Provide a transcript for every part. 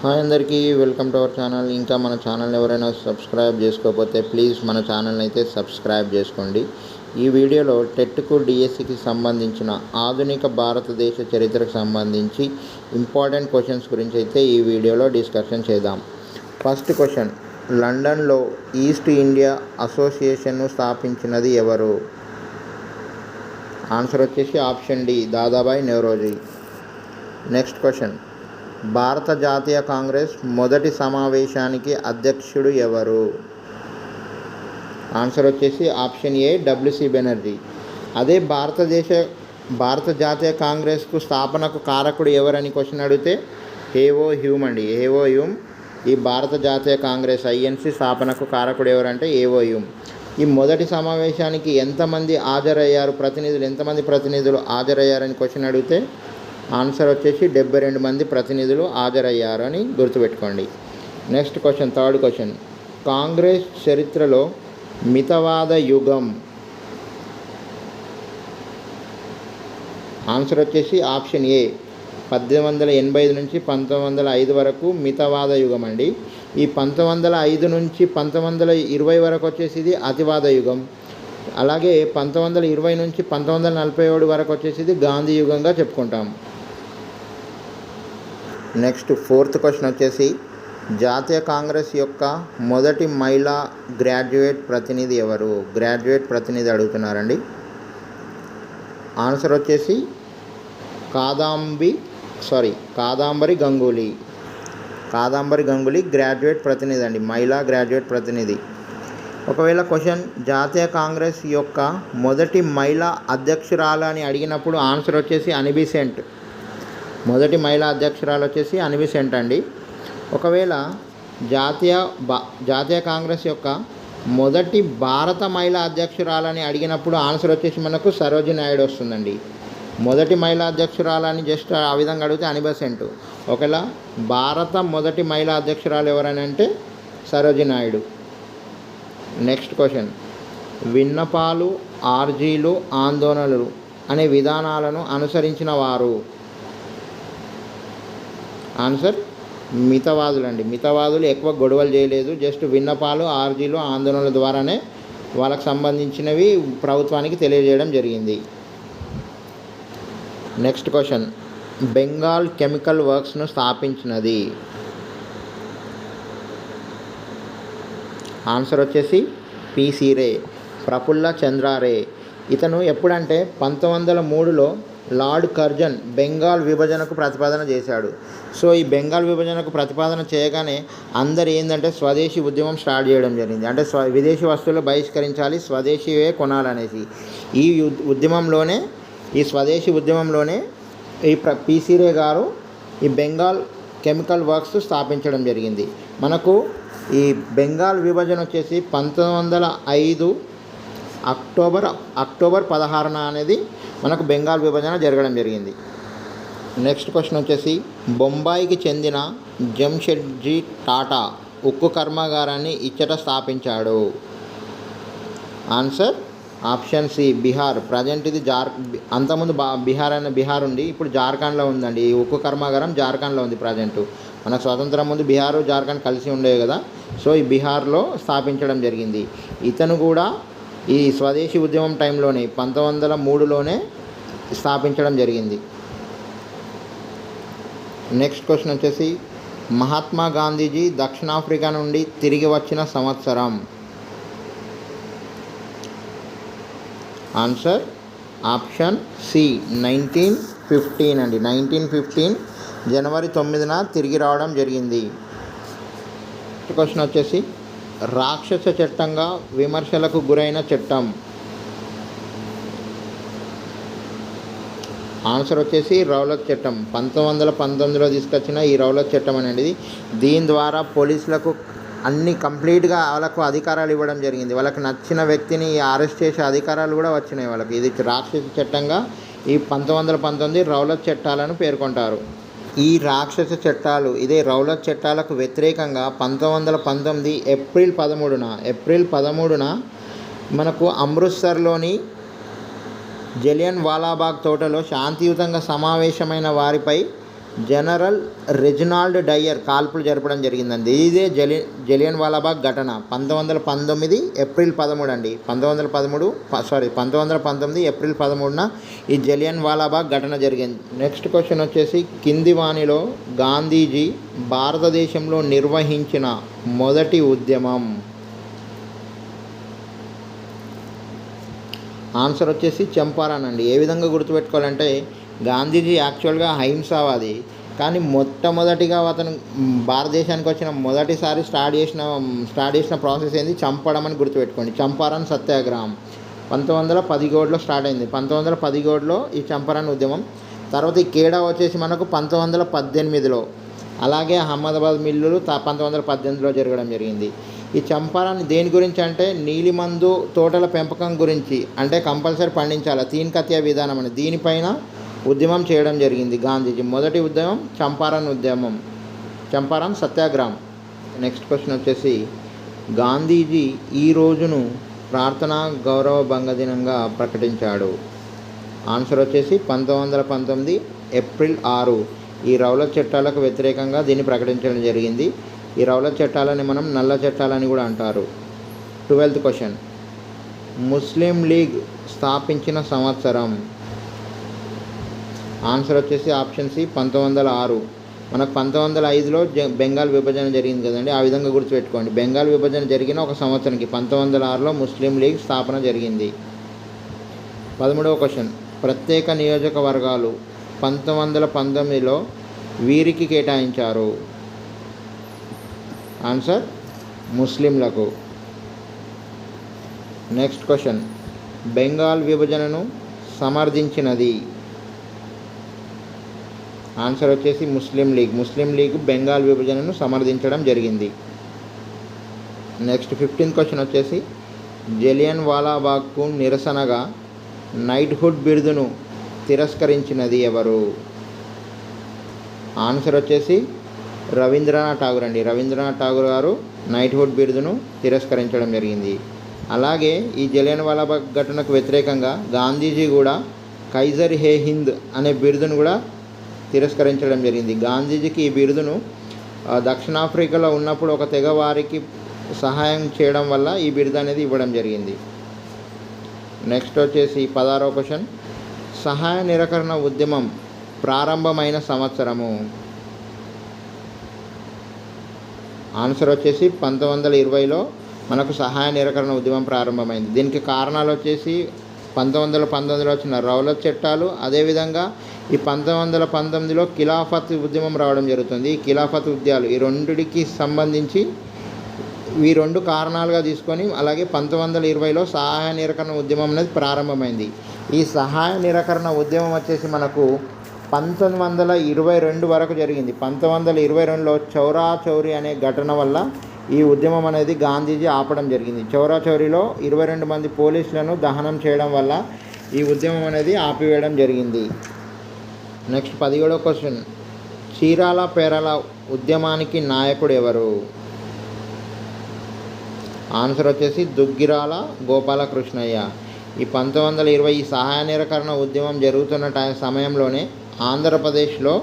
Hi అందరికీ welcome to our channel. ఇంకా మన ఛానల్ ఎవరైనా సబ్స్క్రైబ్ చేసుకోకపోతే ప్లీజ్ మన ఛానల్ని అయితే సబ్స్క్రైబ్ చేసుకోండి. ఈ వీడియోలో టెట్కు డిఎస్సికి సంబంధించిన ఆధునిక భారతదేశ చరిత్రకు సంబంధించి ఇంపార్టెంట్ క్వశ్చన్స్ గురించి అయితే ఈ వీడియోలో డిస్కషన్ చేద్దాం. ఫస్ట్ క్వశ్చన్ లండన్లో ఈస్ట్ ఇండియా అసోసియేషన్ను స్థాపించినది ఎవరు? ఆన్సర్ వచ్చేసి option D Dadabhai Naoroji next question భారత జాతీయ కాంగ్రెస్ మొదటి సమావేశానికి అధ్యక్షుడు ఎవరు? ఆన్సర్ వచ్చేసి ఆప్షన్ ఏ డబ్ల్యూసి బెనర్జీ. అదే భారతదేశ భారత జాతీయ కాంగ్రెస్కు స్థాపనకు కారకుడు ఎవరని క్వశ్చన్ అడిగితే హేవో హ్యూమ్ అండి. A O Hume? ఈ భారత జాతీయ కాంగ్రెస్ ఐఎన్సి స్థాపనకు కారకుడు ఎవరంటే ఏవో హ్యూమ్. ఈ మొదటి సమావేశానికి ఎంతమంది హాజరయ్యారు? ప్రతినిధులు ఎంతమంది ప్రతినిధులు హాజరయ్యారని క్వశ్చన్ అడిగితే ఆన్సర్ వచ్చేసి డెబ్బై రెండు మంది ప్రతినిధులు హాజరయ్యారని గుర్తుపెట్టుకోండి. Next question third question Congress చరిత్రలో మితవాద యుగం. ఆన్సర్ వచ్చేసి ఆప్షన్ ఏ పద్దెనిమిది వందల ఎనభై ఐదు నుంచి పంతొమ్మిది వందల ఐదు వరకు మితవాద యుగం అండి ఈ పంతొమ్మిది వందల ఐదు నుంచి పంతొమ్మిది వందల ఇరవై వరకు వచ్చేసి ఇది అతివాద యుగం. అలాగే పంతొమ్మిది వందల ఇరవై నుంచి పంతొమ్మిది వందల నలభై ఏడు వరకు వచ్చేసి గాంధీ యుగంగా చెప్పుకుంటాం. నెక్స్ట్ ఫోర్త్ క్వశ్చన్ వచ్చేసి జాతీయ కాంగ్రెస్ యొక్క మొదటి మహిళా గ్రాడ్యుయేట్ ప్రతినిధి ఎవరు? గ్రాడ్యుయేట్ ప్రతినిధి అడుగుతున్నారండి. ఆన్సర్ వచ్చేసి కాదాంబి సారీ కాదాంబరి గంగూలీ. కాదాంబరి గంగూలీ గ్రాడ్యుయేట్ ప్రతినిధి అండి మహిళా గ్రాడ్యుయేట్ ప్రతినిధి. ఒకవేళ క్వశ్చన్ జాతీయ కాంగ్రెస్ యొక్క మొదటి మహిళా అధ్యక్షురాలు అని అడిగినప్పుడు ఆన్సర్ వచ్చేసి అనిబిసెంట్. మొదటి మహిళా అధ్యక్షురాలు వచ్చేసి అనిబిసెంట్ అండి. ఒకవేళ జాతీయ బా జాతీయ కాంగ్రెస్ యొక్క మొదటి భారత మహిళా అధ్యక్షురాలని అడిగినప్పుడు ఆన్సర్ వచ్చేసి మనకు సరోజి నాయుడు వస్తుందండి. మొదటి మహిళా అధ్యక్షురాలని జస్ట్ ఆ విధంగా అడిగితే అనిబసెంట్ ఒకవేళ భారత మొదటి మహిళా అధ్యక్షురాలు ఎవరని అంటే సరోజి నాయుడు. Next question. విన్నపాలు ఆర్జీలు ఆందోళనలు అనే విధానాలను అనుసరించిన వారు ఆన్సర్ మితవాదులు అండి మితవాదులు ఎక్కువ గొడవలు చేయలేదు. జస్ట్ విన్నపాలు ఆర్జీలు ఆందోళనల ద్వారానే వాళ్ళకు సంబంధించినవి ప్రభుత్వానికి తెలియజేయడం జరిగింది. నెక్స్ట్ క్వశ్చన్ బెంగాల్ కెమికల్ వర్క్స్ను స్థాపించినది. ఆన్సర్ వచ్చేసి పిసి రే ప్రఫుల్ల చంద్రారే. ఇతను ఎప్పుడంటే పంతొమ్మిది వందల మూడులో లార్డ్ కర్జన్ బెంగాల్ విభజనకు ప్రతిపాదన చేశాడు. సో ఈ బెంగాల్ విభజనకు ప్రతిపాదన చేయగానే అందరు ఏంటంటే స్వదేశీ ఉద్యమం స్టార్ట్ చేయడం జరిగింది. అంటే స్వ విదేశీ వస్తువులు బహిష్కరించాలి స్వదేశీవే కొనాలనేసి. ఈ ఉద్యమంలోనే ఈ స్వదేశీ ఉద్యమంలోనే ఈ ప్ర పీసీరే గారు ఈ బెంగాల్ కెమికల్ వర్క్స్ స్థాపించడం జరిగింది. మనకు ఈ బెంగాల్ విభజన వచ్చేసి పంతొమ్మిది వందల ఐదు అక్టోబర్ అక్టోబర్ పదహారున అనేది మనకు బెంగాల్ విభజన జరగడం జరిగింది. నెక్స్ట్ క్వశ్చన్ వచ్చేసి బొంబాయికి చెందిన జంషెడ్జీ టాటా ఉక్కు కర్మాగారాన్ని ఇచ్చట స్థాపించాడు. Answer option C Bihar. Present ఇది జార్ అంతకుముందు బా బీహార్ అనే బీహార్ ఉంది ఇప్పుడు జార్ఖండ్లో ఉందండి. ఈ ఉక్కు కర్మాగారం జార్ఖండ్లో ఉంది ప్రజెంట్. మనకు స్వతంత్రం ముందు బీహారు జార్ఖండ్ కలిసి ఉండేవి కదా. సో ఈ బీహార్లో స్థాపించడం జరిగింది. ఇతను కూడా ఈ స్వదేశీ ఉద్యమం టైంలోనే పంతొమ్మిది వందల మూడులోనే స్థాపించడం జరిగింది. నెక్స్ట్ క్వశ్చన్ వచ్చేసి మహాత్మా గాంధీజీ దక్షిణాఫ్రికా నుండి తిరిగి వచ్చిన సంవత్సరం. Answer option C nineteen fifteen అండి. నైన్టీన్ ఫిఫ్టీన్ జనవరి తొమ్మిదిన తిరిగి రావడం జరిగింది. క్వశ్చన్ వచ్చేసి రాక్షస చట్టంగా విమర్శలకు గురైన చట్టం. ఆన్సర్ వచ్చేసి రౌలత్ చట్టం. పంతొమ్మిది వందల పంతొమ్మిదిలో తీసుకొచ్చిన ఈ రౌలత్ చట్టం అనేది దీని ద్వారా పోలీసులకు అన్ని కంప్లీట్గా వాళ్ళకు అధికారాలు ఇవ్వడం జరిగింది. వాళ్ళకి నచ్చిన వ్యక్తిని అరెస్ట్ చేసే అధికారాలు కూడా వచ్చినాయి వాళ్ళకి. ఇది రాక్షస చట్టంగా ఈ పంతొమ్మిది వందల పంతొమ్మిది రౌలత్ చట్టాలను పేర్కొంటారు. ఈ రాక్షస చట్టాలు ఇదే రౌలత్ చట్టాలకు వ్యతిరేకంగా పంతొమ్మిది వందల పంతొమ్మిది ఏప్రిల్ పదమూడున ఏప్రిల్ పదమూడున మనకు అమృత్సర్లోని జలియన్ వాలాబాగ్ తోటలో శాంతియుతంగా సమావేశమైన వారిపై జనరల్ రెజినాల్డ్ డయర్ కాల్పులు జరపడం జరిగిందండి. ఇదే జలి జలియన్ వాలాబాగ్ ఘటన. పంతొమ్మిది వందల పంతొమ్మిది ఏప్రిల్ పదమూడు అండి. పంతొమ్మిది వందల పదమూడు సారీ పంతొమ్మిది వందల పంతొమ్మిది ఏప్రిల్ పదమూడున ఈ జలియన్ వాలాబాగ్ ఘటన జరిగింది. నెక్స్ట్ క్వశ్చన్ వచ్చేసి కింది వాణిలో గాంధీజీ భారతదేశంలో నిర్వహించిన మొదటి ఉద్యమం. ఆన్సర్ వచ్చేసి చంపారన్ అండి. ఏ విధంగా గుర్తుపెట్టుకోవాలంటే గాంధీజీ యాక్చువల్గా అహింసావాది. కానీ మొట్టమొదటిగా అతను భారతదేశానికి వచ్చిన మొదటిసారి స్టార్ట్ చేసిన స్టార్ట్ చేసిన ప్రాసెస్ ఏంది? చంపడం అని గుర్తుపెట్టుకోండి. చంపారన్ సత్యాగ్రహం. పంతొమ్మిది వందల పదిహేడులో స్టార్ట్ అయింది. పంతొమ్మిది వందల పదిహేడులో ఈ చంపారన్ ఉద్యమం. తర్వాత ఈ కేడా వచ్చేసి మనకు పంతొమ్మిది వందల పద్దెనిమిదిలో. అలాగే అహ్మదాబాద్ మిల్లులు పంతొమ్మిది వందల పద్దెనిమిదిలో జరగడం జరిగింది. ఈ చంపారన్ దేని గురించి అంటే నీలిమందు తోటల పెంపకం గురించి అంటే కంపల్సరీ పండించాలి. తీన్ కత్య విధానం అని. దీనిపైన ఉద్యమం చేయడం జరిగింది గాంధీజీ. మొదటి ఉద్యమం చంపారన్ ఉద్యమం. చంపారన్ సత్యాగ్రహం. నెక్స్ట్ క్వశ్చన్ వచ్చేసి గాంధీజీ ఈ రోజును ప్రార్థనా గౌరవ భంగదినంగా ప్రకటించాడు. ఆన్సర్ వచ్చేసి పంతొమ్మిది వందల పంతొమ్మిది ఏప్రిల్ ఆరు. ఈ రౌల చట్టాలకు వ్యతిరేకంగా దీన్ని ప్రకటించడం జరిగింది. ఈ రౌల చట్టాలని మనం నల్ల చట్టాలని కూడా అంటారు. Twelfth question. ముస్లిం లీగ్ స్థాపించిన సంవత్సరం. ఆన్సర్ వచ్చేసి ఆప్షన్ సి పంతొమ్మిది వందల ఆరు. మనకు పంతొమ్మిది వందల ఐదులో బెంగాల్ విభజన జరిగింది కదండి ఆ విధంగా గుర్తుపెట్టుకోండి. బెంగాల్ విభజన జరిగిన ఒక సంవత్సరానికి పంతొమ్మిది వందల ఆరులో ముస్లిం లీగ్ స్థాపన జరిగింది. పదమూడవ క్వశ్చన్. ప్రత్యేక నియోజకవర్గాలు పంతొమ్మిది వందల పంతొమ్మిదిలో వీరికి కేటాయించారు. ఆన్సర్ ముస్లింలకు. నెక్స్ట్ క్వశ్చన్ బెంగాల్ విభజనను సమర్థించినది. ఆన్సర్ వచ్చేసి Muslim League. Muslim League Bengal విభజనను సమర్థించడం జరిగింది. నెక్స్ట్ ఫిఫ్టీన్త్ క్వశ్చన్ వచ్చేసి జలియన్ వాలాబాగ్కు నిరసనగా నైట్హుడ్ బిరుదును తిరస్కరించినది ఎవరు? ఆన్సర్ వచ్చేసి రవీంద్రనాథ్ ఠాగూర్ అండి. రవీంద్రనాథ్ ఠాగూర్ గారు నైట్హుడ్ బిరుదును తిరస్కరించడం జరిగింది. అలాగే ఈ జలియన్ వాలాబాగ్ ఘటనకు వ్యతిరేకంగా గాంధీజీ కూడా కైజర్ హే హింద్ అనే బిరుదును కూడా తిరస్కరించడం జరిగింది. గాంధీజీకి ఈ బిరుదును దక్షిణాఫ్రికాలో ఉన్నప్పుడు ఒక తెగవారికి సహాయం చేయడం వల్ల ఈ బిరుదు అనేది ఇవ్వడం జరిగింది. నెక్స్ట్ వచ్చేసి పదారో క్వశ్చన్. సహాయ నిరాకరణ ఉద్యమం ప్రారంభమైన సంవత్సరము. ఆన్సర్ వచ్చేసి పంతొమ్మిది వందల ఇరవైలో మనకు సహాయ నిరాకరణ ఉద్యమం ప్రారంభమైంది. దీనికి కారణాలు వచ్చేసి పంతొమ్మిది వందల పంతొమ్మిదిలో వచ్చిన రౌలత్ చట్టాలు అదేవిధంగా ఈ పంతొమ్మిది వందల పంతొమ్మిదిలో ఖిలాఫత్ ఉద్యమం రావడం జరుగుతుంది. ఈ ఖిలాఫత్ ఉద్యాలు ఈ రెండిటికి సంబంధించి ఈ రెండు కారణాలుగా తీసుకొని అలాగే పంతొమ్మిది వందల ఇరవైలో సహాయ నిరకరణ ఉద్యమం అనేది ప్రారంభమైంది. ఈ సహాయ నిరకరణ ఉద్యమం వచ్చేసి మనకు పంతొమ్మిది వందల ఇరవై రెండు వరకు జరిగింది. పంతొమ్మిది వందల ఇరవై రెండులో చౌరా చౌరి అనే ఘటన వల్ల ఈ ఉద్యమం అనేది గాంధీజీ ఆపడం జరిగింది. చౌరా చౌరిలో ఇరవై రెండు మంది పోలీసులను దహనం చేయడం వల్ల ఈ ఉద్యమం అనేది ఆపివేయడం జరిగింది. నెక్స్ట్ పదిహేడో క్వశ్చన్. చీరాల పేరాల ఉద్యమానికి నాయకుడు ఎవరు? ఆన్సర్ వచ్చేసి దుగ్గిరాల గోపాలకృష్ణయ్య. ఈ పంతొమ్మిది వందల ఇరవై ఈ సహాయ నిరాకరణ ఉద్యమం జరుగుతున్న టై సమయంలోనే ఆంధ్రప్రదేశ్లో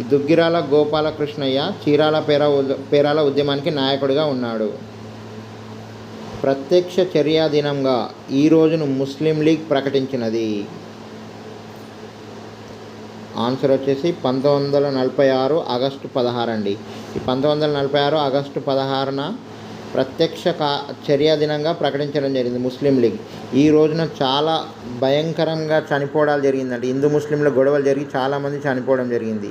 ఈ దుగ్గిరాల గోపాలకృష్ణయ్య చీరాల పేర ఉద- పేరాల ఉద్యమానికి నాయకుడిగా ఉన్నాడు. ప్రత్యక్ష చర్యా దినంగా ఈ రోజును ముస్లిం లీగ్ ప్రకటించినది. ఆన్సర్ వచ్చేసి పంతొమ్మిది వందల నలభై ఆరు ఆగస్టు పదహారు అండి. ఈ పంతొమ్మిది వందల నలభై ఆరు ఆగస్టు పదహారున ప్రత్యక్ష కా చర్యా దినంగా ప్రకటించడం జరిగింది ముస్లిం లీగ్. ఈ రోజున చాలా భయంకరంగా చనిపోవడాలు జరిగిందండి. హిందూ ముస్లింల గొడవలు జరిగి చాలామంది చనిపోవడం జరిగింది.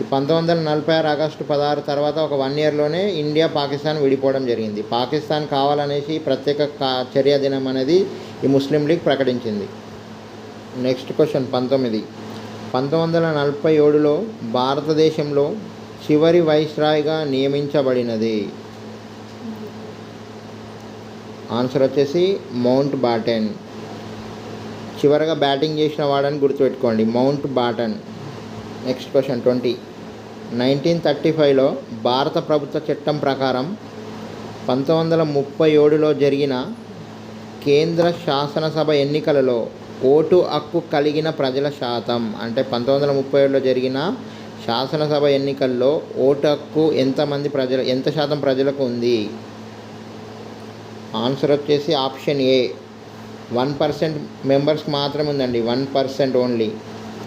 ఈ పంతొమ్మిది వందల నలభై ఆరు ఆగస్టు పదహారు తర్వాత ఒక వన్ ఇయర్లోనే ఇండియా పాకిస్తాన్ విడిపోవడం జరిగింది. పాకిస్తాన్ కావాలనేసి ప్రత్యేక కా చర్యా దినం అనేది ఈ ముస్లిం లీగ్ ప్రకటించింది. నెక్స్ట్ క్వశ్చన్ పంతొమ్మిది. పంతొమ్మిది వందల నలభై ఏడులో భారతదేశంలో చివరి వైస్రాయ్గా నియమించబడినది. ఆన్సర్ వచ్చేసి మౌంట్ బాటన్ చివరగా బ్యాటింగ్ చేసిన వాడని గుర్తుపెట్టుకోండి. Mountbatten next question twenty nineteen thirty ఫైవ్లో భారత ప్రభుత్వ చట్టం ప్రకారం పంతొమ్మిది వందల ముప్పై ఏడులో జరిగిన కేంద్ర శాసనసభ ఎన్నికలలో ఓటు హక్కు కలిగిన ప్రజల శాతం. అంటే పంతొమ్మిది వందల ముప్పై ఏడులో జరిగిన శాసనసభ ఎన్నికల్లో ఓటు హక్కు ఎంతమంది ప్రజల ఎంత శాతం ప్రజలకు ఉంది? ఆన్సర్ వచ్చేసి ఆప్షన్ ఏ. వన్ పర్సెంట్ మెంబర్స్కి మాత్రమే ఉందండి. One percent only.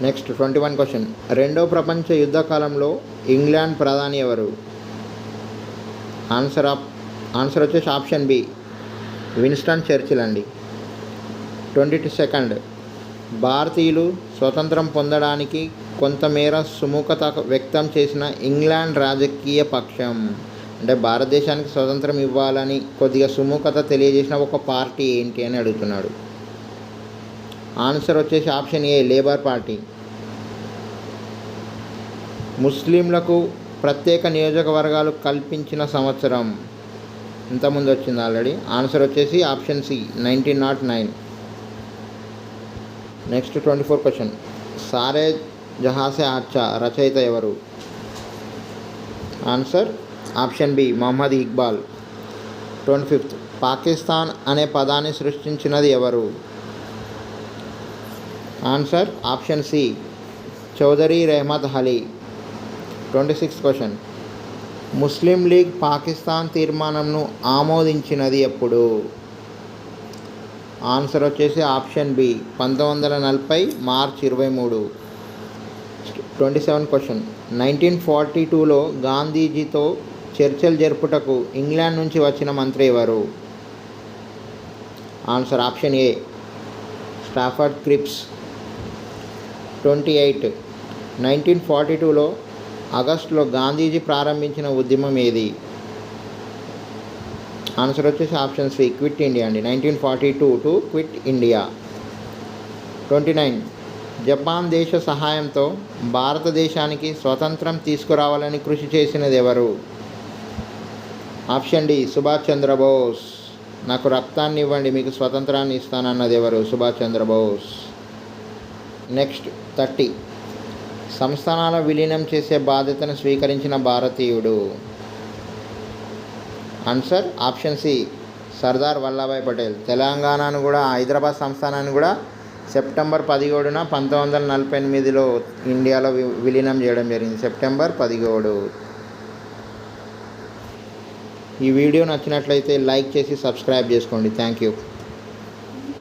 Next twenty one question. రెండో ప్రపంచ యుద్ధ కాలంలో ఇంగ్లాండ్ ప్రధాని ఎవరు? ఆన్సర్ ఆప్ ఆన్సర్ వచ్చేసి ఆప్షన్ బి. విన్స్టన్ చర్చిల్ అండి. Twenty two second. భారతీయులు స్వతంత్రం పొందడానికి కొంతమేర సుముఖత వ్యక్తం చేసిన ఇంగ్లాండ్ రాజకీయ పక్షం. అంటే భారతదేశానికి స్వతంత్రం ఇవ్వాలని కొద్దిగా సుముఖత తెలియజేసిన ఒక పార్టీ ఏంటి అని అడుగుతున్నాడు. ఆన్సర్ వచ్చేసి ఆప్షన్ ఏ లేబర్ పార్టీ. ముస్లింలకు ప్రత్యేక నియోజకవర్గాలు కల్పించిన సంవత్సరం. ఇంతకుముందు వచ్చింది ఆల్రెడీ. ఆన్సర్ వచ్చేసి option C nineteen naught nine. Next twenty four question Sare Jahase Accha రచయిత ఎవరు answer option B Mohammad Iqbal twenty fifth Pakistan అనే పదాన్ని సృష్టించినది ఎవరు? Answer option C Chaudhry Rahmat Ali twenty sixth question Muslim League Pakistan తీర్మానంను ఆమోదించినది ఎప్పుడు? Answer వచ్చేసి option B పంతొమ్మిది వందల నలభై మార్చ్ ఇరవై మూడు. Twenty seven question nineteen forty టూలో గాంధీజీతో చర్చలు జరుపుటకు ఇంగ్లాండ్ నుంచి వచ్చిన మంత్రి ఎవరు? Answer option A Stafford Cripps twenty eight nineteen forty టూలో ఆగస్టులో గాంధీజీ ప్రారంభించిన ఉద్యమం ఏది? ఆన్సర్ వచ్చేసి ఆప్షన్ సి క్విట్ ఇండియా అండి. Nineteen forty two to quit India twenty nine Japan దేశ సహాయంతో భారతదేశానికి స్వతంత్రం తీసుకురావాలని కృషి చేసినది ఎవరు? ఆప్షన్ డి సుభాష్ చంద్రబోస్ నాకు రక్తాన్ని ఇవ్వండి మీకు స్వతంత్రాన్ని ఇస్తానన్నది ఎవరు? సుభాష్ చంద్రబోస్ నెక్స్ట్ థర్టీ సంస్థానాల విలీనం చేసే బాధ్యతను స్వీకరించిన భారతీయుడు. Answer option C Sardar Vallabhbhai Patel. తెలంగాణను కూడా హైదరాబాద్ సంస్థానాన్ని కూడా సెప్టెంబర్ పదిహేడున పంతొమ్మిది వందల నలభై ఎనిమిదిలో ఇండియాలో వి- విలీనం చేయడం జరిగింది. సెప్టెంబర్ పదిహేడు. ఈ వీడియో నచ్చినట్లయితే లైక్ చేసి సబ్స్క్రైబ్ చేసుకోండి. Thank you.